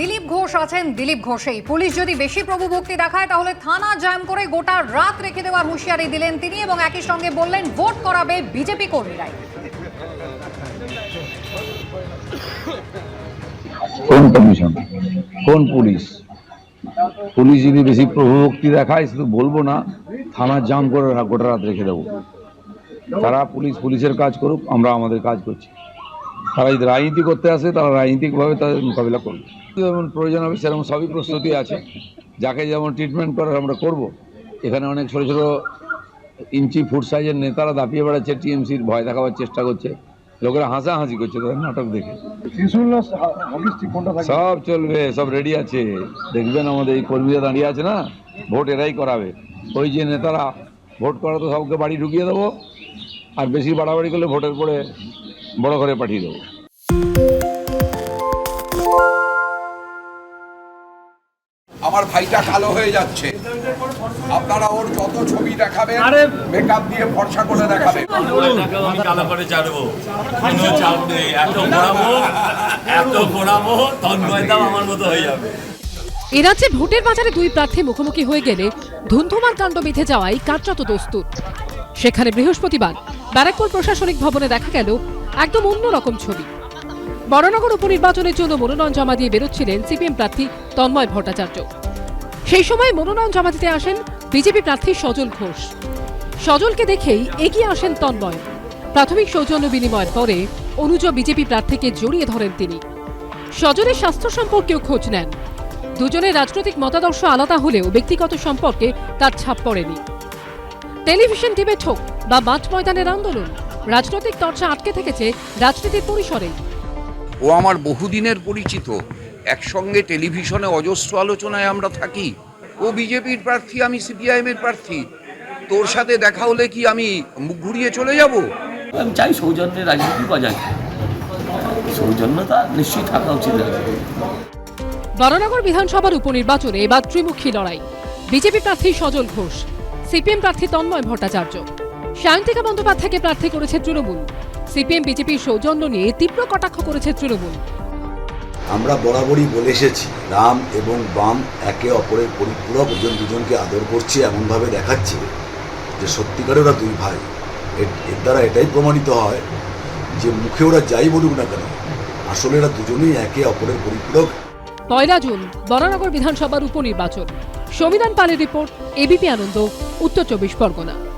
দিলীপ ঘোষ আছেন, দিলীপ ঘোষেই। পুলিশ যদি বেশি প্রভু ভক্তি দেখায়, তাহলে থানা জ্যাম করে গোটা রাত রেখে দেওয়ার হুঁশিয়ারি দিলেন তিনি এবং একই সঙ্গে বললেন, ভোট করাবে বিজেপি কর্মীরাই। কোন কমিশন? কোন পুলিশ? পুলিশ যদি বেশি প্রভুভক্তি দেখায় শুধু বলব না। থানা জাম করে গোটা রাত রেখে দেবো। তারা পুলিশ, পুলিশের কাজ করুক, আমরা আমাদের কাজ করছি। তারা যদি রাজনীতি করতে আসে তারা রাজনীতিকভাবে তাদের মোকাবিলা করবে। যেমন প্রয়োজন হবে সেরকম সবই প্রস্তুতি আছে। যাকে যেমন ট্রিটমেন্ট করার আমরা করব। এখানে অনেক ছোট ছোট ইঞ্চি ফুট সাইজের নেতারা দাপিয়ে বেড়াচ্ছে টিএমসির ভয় দেখাবার চেষ্টা করছে। লোকেরা হাসাহাসি করছে তাদের নাটক দেখে। সব চলবে সব রেডি আছে। দেখবেন আমাদের এই কর্মীরা দাঁড়িয়ে আছে না? ভোট এরাই করাবে। ওই যে নেতারা ভোট করা তো সবকে বাড়ি ঢুকিয়ে দেবো। আর বেশি বাড়াবাড়ি করলে ভোটের পরে বড় করে পাঠিয়ে দেবো। আমার ভাইটা কালো হয়ে যাচ্ছে। আপনারা ওর যত ছবি দেখাবেন মেকআপ দিয়ে ফর্সা করে দেখাবেন। আমি কালো করে ছাড়বো। কোনো চাপ নেই। এত ঘোরাবো এত ঘোরাবো তন্ময়দাও আমার মতো হয়ে যাবে। এ রাজ্যে ভোটের বাজারে দুই প্রার্থী মুখোমুখি হয়ে গেলে ধুন্ধুমার কাণ্ড বেঁধে যাওয়াই কার্যত দস্তুর। সেখানে বৃহস্পতিবার ব্যারাকপুর প্রশাসনিক ভবনে দেখা গেল একদম অন্যরকম ছবি। বড়নগর উপনির্বাচনের জন্য মনোনয়ন জমা দিয়ে বেরোচ্ছিলেন সিপিএম প্রার্থী তন্ময় ভট্টাচার্য। সেই সময় মনোনয়ন জমা দিতে আসেন বিজেপি প্রার্থী সজল ঘোষ। সজলকে দেখেই এগিয়ে আসেন তন্ময়। প্রাথমিক সৌজন্য বিনিময়ের পরে অনুজ বিজেপি প্রার্থীকে জড়িয়ে ধরেন তিনি। সজলের স্বাস্থ্য সম্পর্কেও খোঁজ নেন। দুজনের রাজনৈতিক মতাদর্শ আলাদা হলেও ব্যক্তিগত সম্পর্কে তার ছাপ পড়েনি। টেলিভিশন ডিবেট হোক বা মাঠ ময়দানের আন্দোলন। রাজনৈতিক চর্চা আটকে থেকেছে রাজনীতির পরিসরে। ও আমার বহুদিনের পরিচিত। একসঙ্গে টেলিভিশনে অজস্র আলোচনায় আমরা থাকি। ও বিজেপির প্রার্থী আমি সিপিআইএম এর প্রার্থী। তোর সাথে দেখা হলে কি আমি মুখ ঘুরিয়ে চলে যাব? আমি চাই সৌজন্যের রাজনীতি বজায়। সৌজন্যতা নিশ্চয়ই থাকা উচিত। রাজনীতি বিধানসভার উপনির্বাচনে এবার ত্রিমুখী লড়াই। বিজেপি প্রার্থী সজল ঘোষ সিপিএম প্রার্থী তন্ময় ভট্টাচার্য। সায়ন্তিকা বন্দ্যোপাধ্যায়কে প্রার্থী করেছে তৃণমূল। সিপিএম বিজেপির সৌজন্য নিয়ে তীব্র কটাক্ষ করেছে তৃণমূল। আমরা বরাবরই বলে এসেছি রাম এবং বাম একে অপরের পরিপূরক দুজন দুজনকে আদর করছে এমনভাবে দেখাচ্ছে যে সত্যিকারে ওরা দুই ভাই। এর- দ্বারা এটাই প্রমাণিত হয় যে মুখে ওরা যাই বলুক না কেন আসলে এরা দুজনেই একে অপরের পরিপূরক। পয়লা জুন বরানগর বিধানসভার উপনির্বাচন। সমীরণ পালের রিপোর্ট এবিপি আনন্দ উত্তর চব্বিশ পরগনা।